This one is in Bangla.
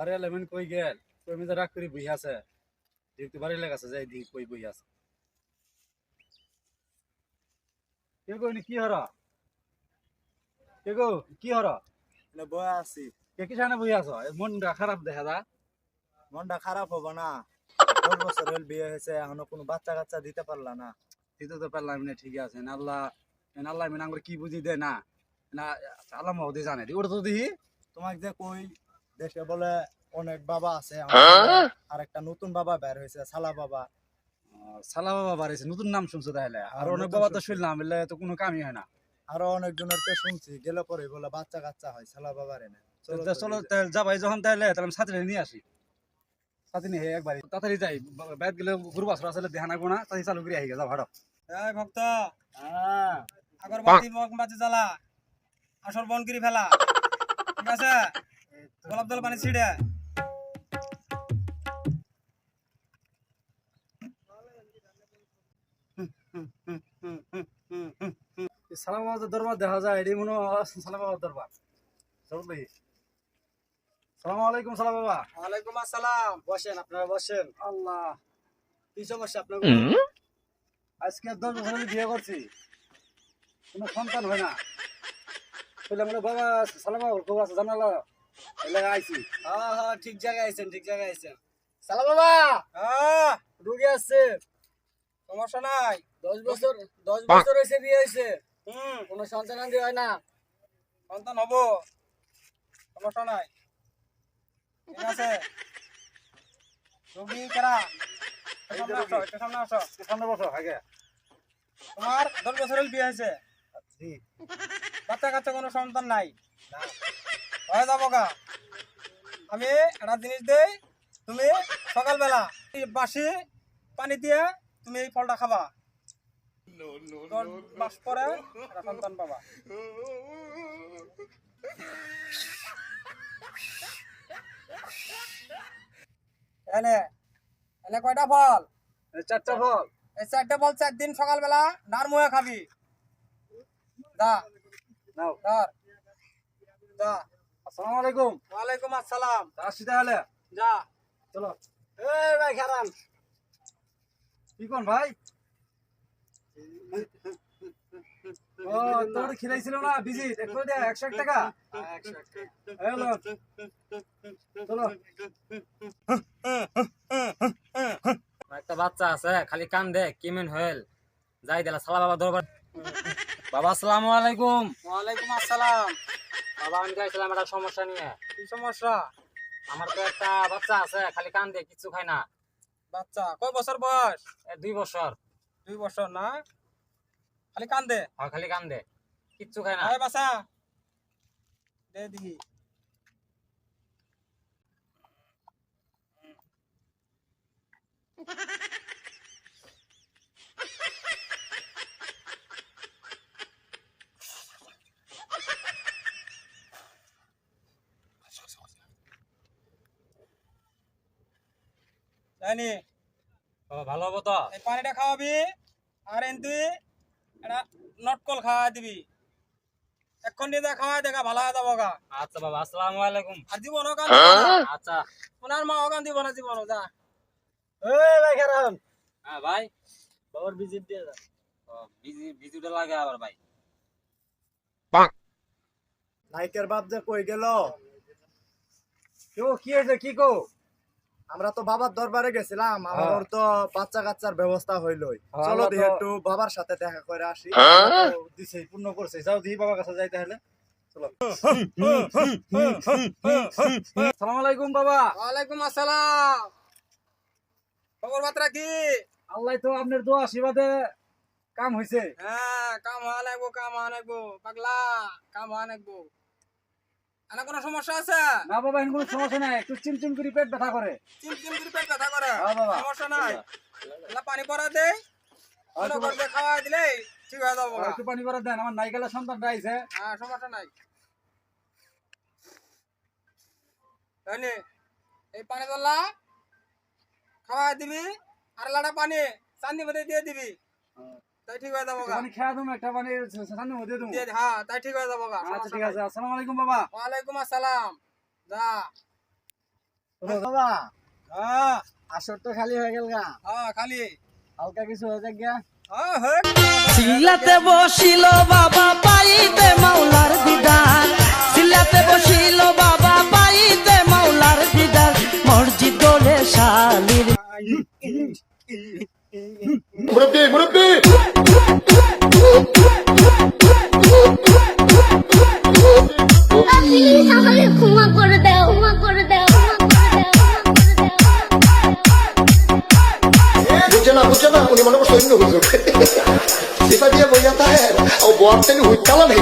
বাড়ি এলেমেন কই গেল? কই মিজা রাগ করি বই আছে। দেখতে বাড়ি লাগাছে যাই দি কই বই আছে। কে কি হরা? কে গো কি হরা? এনে বয়ে আছি। কে কি সামনে বই আছো? মনটা খারাপ দেখা দা মনটা খারাপ হব না। দশ বছর হল বিয়ে হয়েছে এখনও কোনো বাচ্চা কাচ্চা দিতে পারলা না। দিতে তো পারলাম না ঠিক আছে। না আল্লাহ না আল্লাহ মিনা করে কি বুঝি দেয় না। না আল্লাহ মহদি জানে ওটা তো দিহি তোমাকে যে কই দেশে বলে অনেক বাবা আছে আর একটা নতুন বাবা বের হয়েছে সালা বাবা। সালা বাবা বাড়িছে নতুন নাম শুনছো তাহলে? আর হ্যাঁ, অনেক বাবা তো। শুনলাম এলে তো কোনো কামই হয় না। আরও অনেকজনের তো শুনছি গেলে পরে বলে বাচ্চা কাচ্চা হয় সালা বাবার এনে চলো তাহলে যাবাই যখন তাহলে তাহলে আমি সাথে নিয়ে আসি। সাথে নিয়ে একবার তাড়াতাড়ি যাই ব্যাট গেলে গুরু বাসর আসলে দেখা নাগবো না তাই চালু করে আহি যা ভাড়া এই ভক্ত! হ্যাঁ। আগরবাতি বাতি জ্বালা আসর বন করে ফেলা। ঠিক আছে? গোলাপ জল পানি ছিড়ে সালাম বাবা দরবার দেখা যায় এটি মনে হয় সালাম বাবার দরবার। সালাম আলাইকুম সালাম বাবা। ওয়ালাইকুম আসসালাম। বসেন আপনারা বসেন। আল্লাহ। কি সমস্যা আপনার আজকে দশ বছর বিয়ে করছি। কোনো সন্তান হয় না। বললাম বাবা সালাম বাবা খবর আছে জানালো। আইছি। হ্যাঁ হ্যাঁ ঠিক জায়গায় আছেন ঠিক জায়গায় আছেন সালাম বাবা। হ্যাঁ। রুগী আসছে সমস্যা নাই। দশ বছর দশ বছর হয়েছে বিয়ে হয়েছে। হুম। কোনো সন্তান আনতে হয় না। সন্তান হব। সমস্যা নাই। ঠিক আছে। রোগী কারা? সামনে আসো একটু সামনে আসো। সামনে বসো আগে। তোমার দশ বছরের বিয়ে হয়েছে। জি বাচ্চা কাচ্চা কোনো সন্তান নাই। হয়ে যাব গা আমি একটা জিনিস দেই তুমি সকালবেলা বাসি পানি দিয়ে তুমি এই ফলটা খাবা। দশ মাস পরে সন্তান পাবা। এনে এনে কয়টা ফল? চারটা ফল। এই চারটে ফল চার দিন সকালবেলা নার মুহে খাবি। দা নাও। ধর। দা আসসালামু আলাইকুম। ওয়ালাইকুম আসসালাম। আসছি তাহলে? যা। চলো। এই ভাই খারান। কি কোন ভাই? ও তোর খিলাইছিল না? বিজি দেখো দে একশো এক টাকা। এই লো, চলো। একটা বাচ্চা আছে খালি কান দে কিমেন হয়েল। যাই দিলা সালা বাবা দরবার। বাবা আসসালামু আলাইকুম। ওয়ালাইকুম আসসালাম। বাবা আমি যাইছিলাম একটা সমস্যা নিয়ে। কি সমস্যা? আমার তো একটা বাচ্চা আছে খালি কান দে কিচ্ছু খায় না। বাচ্চা? কয় বছর বয়স? এ দুই বছর। দুই বছর না? খালি কান দে খালি কান দে কিচ্ছু খায় না। আয় বাসা দে দিহি জানি। বাবা ভালো হব তো? এই পানিটা খাওয়াবি আর এন তুই এটা নটকল খাওয়া দিবি। এখন দিয়ে খাওয়া দেখা ভালো হয়ে যাব গা। আচ্ছা বাবা আসসালামু আলাইকুম। আর জীবন ওখান আচ্ছা। ওনার মা ওখান দিব না জীবন যা। এই ভাই খারাপ হ্যাঁ ভাই। বাবার ভিজিট দিয়ে যা। লাগে আবার ভাই। নাইকের বাপ যে কই গেল? কেউ কি হয়েছে? কি কো আমরা তো বাবার দরবারে গেছিলাম আমার তো বাচ্চা কাচ্চার ব্যবস্থা হইলই। হ্যাঁ, চলো দিয়ে একটু বাবার সাথে দেখা করে আসি। ও, দিছে পূর্ণ করছে। যাও দিই বাবার কাছে যাই তাহলে। সালাম আলাইকুম বাবা। ওয়ালাইকুম আসসালাম। খবর বার্তা কি? আল্লাহ তো আপনার দোয়া আশীর্বাদে কাম হয়েছে হ্যাঁ কাম হওয়া লাগবো কাম হওয়া লাগবো। পাগলা কাম হওয়া লাগবো। এনে কোনো সমস্যা আছে? না বাবা এখন কোনো সমস্যা নাই। একটু চিমচিম করে পেট ব্যথা করে। চিম চিম করে পেট ব্যথা করে? হ্যাঁ বাবা। সমস্যা নাই। এলা পানি পরা দে কোনো করবে খাওয়া দিলে ঠিক হয়ে যাব একটু পানি করে দেন আমার নাইকেলের সন্তানটা আইছে হ্যাঁ সমস্যা নাই। জানি এই পানি দলা খাওয়া দিবি আর লাটা পানি চান্দি মধ্যে দিয়ে দিবি। তাই ঠিক হয়ে যাব গা। খেয়া তুমি একটা পানি সামনে মধ্যে তুমি হ্যাঁ তাই ঠিক হয়ে যাব আচ্ছা ঠিক আছে আসসালামু আলাইকুম বাবা। ওয়ালাইকুম আসসালাম। যা। ও বাবা। হ্যাঁ আসর তো খালি হয়ে গেল গা। হ্যাঁ খালি। হালকা কিছু হয়ে যাক গা। হ্যাঁ সিলাতে বসিল বাবা পাইতে মাওলার দিদার। সিলাতে বসিল বাবা পাইতে মাওলার দিদার। মসজিদ দোলে শালির মুরব্বী মুরব্বী! দাও বুঝছে না বুঝছে না উনি মনে করছে অন্য হুজুর। সিফা দিয়ে বইয়া তাহে ও বয়ার থেকে হুইতালা নেই